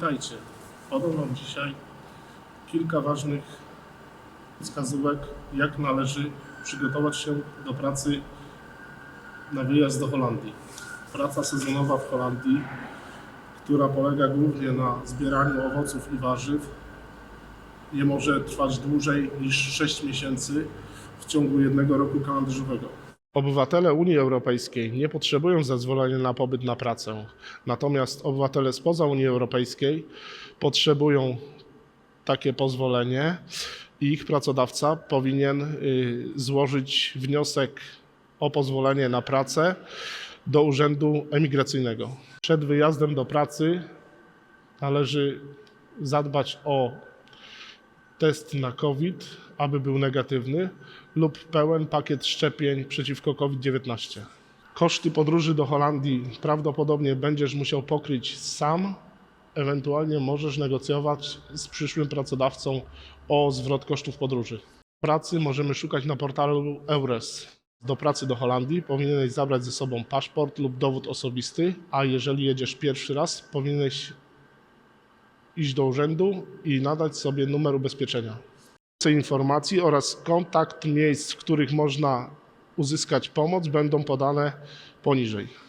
Witajcie. Podam Wam dzisiaj kilka ważnych wskazówek, jak należy przygotować się do pracy na wyjazd do Holandii. Praca sezonowa w Holandii, która polega głównie na zbieraniu owoców i warzyw, nie może trwać dłużej niż 6 miesięcy w ciągu jednego roku kalendarzowego. Obywatele Unii Europejskiej nie potrzebują zezwolenia na pobyt na pracę. Natomiast obywatele spoza Unii Europejskiej potrzebują takie pozwolenie i ich pracodawca powinien y, złożyć wniosek o pozwolenie na pracę do urzędu emigracyjnego. Przed wyjazdem do pracy należy zadbać o test na COVID, aby był negatywny, lub pełen pakiet szczepień przeciwko COVID-19. Koszty podróży do Holandii prawdopodobnie będziesz musiał pokryć sam, ewentualnie możesz negocjować z przyszłym pracodawcą o zwrot kosztów podróży. Pracy możemy szukać na portalu EURES. Do pracy do Holandii powinieneś zabrać ze sobą paszport lub dowód osobisty, a jeżeli jedziesz pierwszy raz, powinieneś iść do urzędu i nadać sobie numer ubezpieczenia. Więcej informacji oraz kontakt miejsc, w których można uzyskać pomoc, będą podane poniżej.